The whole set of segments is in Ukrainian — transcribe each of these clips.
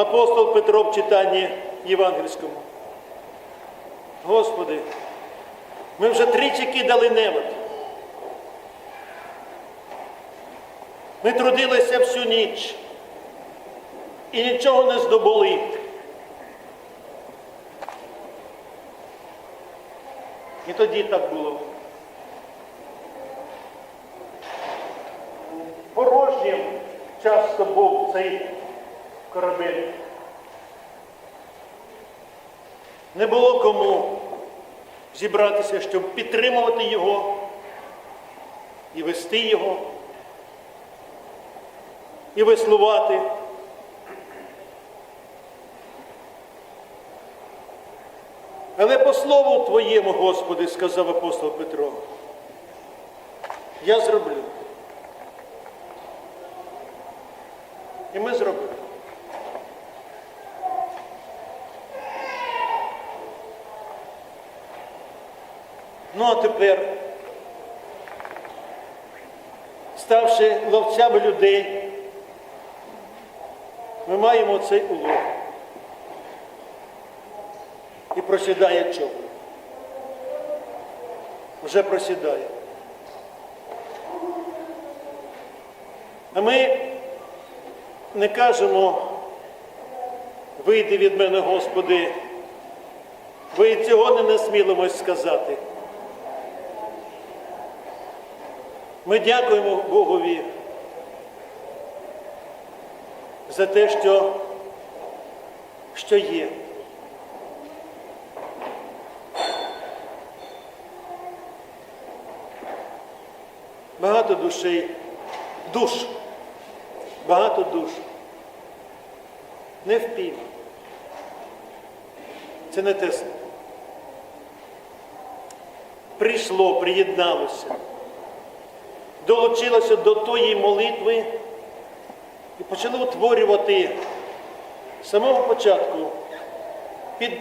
апостол Петро в читанні євангельському. Господи, ми вже тричі кидали невод. Ми трудилися всю ніч і нічого не здобули. І тоді так було. Порожнім часто був цей корабель. Не було кому зібратися, щоб підтримувати його і вести його, і веслувати. Але по слову Твоєму, Господи, сказав апостол Петро, я зроблю. І ми зробили. Ну а тепер, ставши ловцями людей, ми маємо цей улов. І просідає човен. Вже просідає. А ми не кажемо, вийди від мене, Господи, і цього не насмілимось сказати. Ми дякуємо Богові за те, що, що є. Багато душей, душ, багато душ. Не впів. Це не те. Прийшло, приєдналося, долучилося до тої молитви і почали утворювати з самого початку під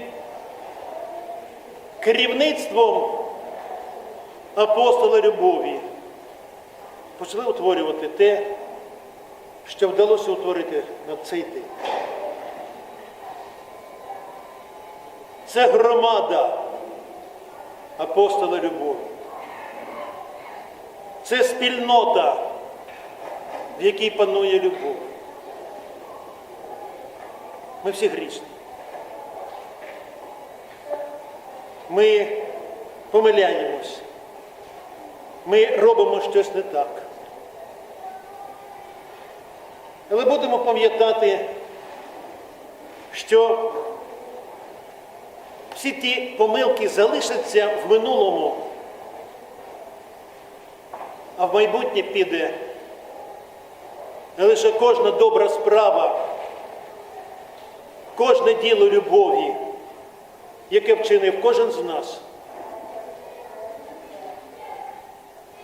керівництвом апостола Любові. Почали утворювати те, що вдалося утворити на цей день. Це громада апостола Любові. Це спільнота, в якій панує любов. Ми всі грішні. Ми помиляємось. Ми робимо щось не так. Але будемо пам'ятати, що всі ті помилки залишаться в минулому, а в майбутнє піде не лише кожна добра справа, кожне діло любові, яке вчинив кожен з нас.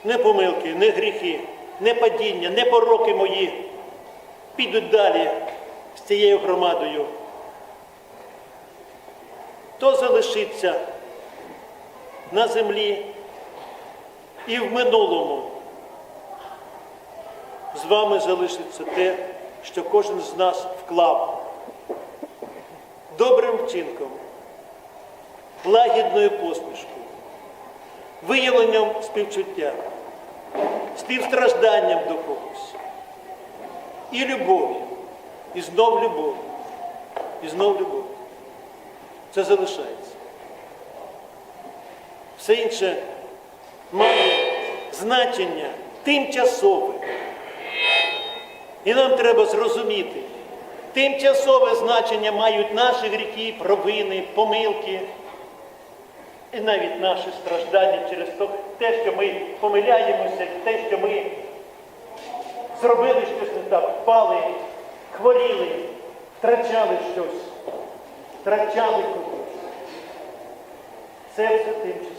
Не помилки, не гріхи, не падіння, не пороки мої підуть далі з цією громадою. То залишиться на землі і в минулому. З вами залишиться те, що кожен з нас вклав добрим вчинком, лагідною посмішкою, виявленням співчуття, співстражданням до когось. І любов'ю, і знов любов, і знов любов. Це залишається. Все інше має значення тимчасове. І нам треба зрозуміти, тимчасове значення мають наші гріхи, провини, помилки, і навіть наші страждання через те, що ми помиляємося, те, що ми зробили щось не так, впали, хворіли, втрачали щось, втрачали когось. Це все тимчасово.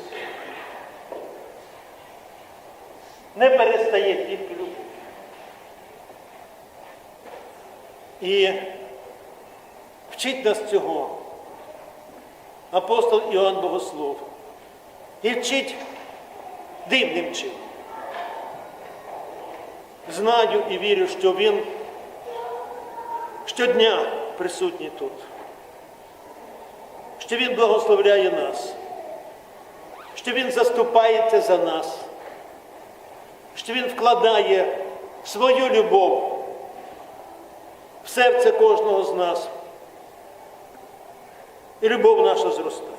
Не перестає тільки любов. І вчить нас цього апостол Іоанн Богослов. І вчить дивним чином. Знаю і вірю, що він щодня присутній тут, що Він благословляє нас, що Він заступається за нас, що Він вкладає свою любов в серце кожного з нас. І любов наша зростає.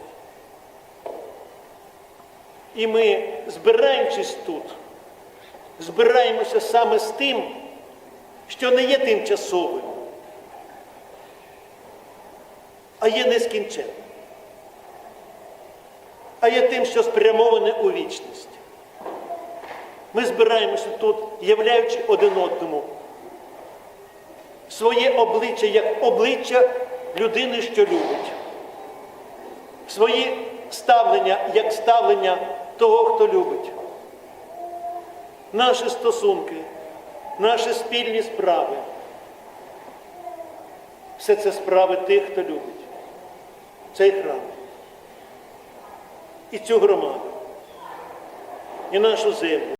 І ми, збираючись тут, збираємося саме з тим, що не є тимчасовим, а є нескінченним, а є тим, що спрямоване у вічність. Ми збираємося тут, являючи один одному своє обличчя як обличчя людини, що любить, свої ставлення як ставлення того, хто любить. Наші стосунки, наші спільні справи. Все це справи тих, хто любить. Цей храм. І цю громаду, і нашу землю.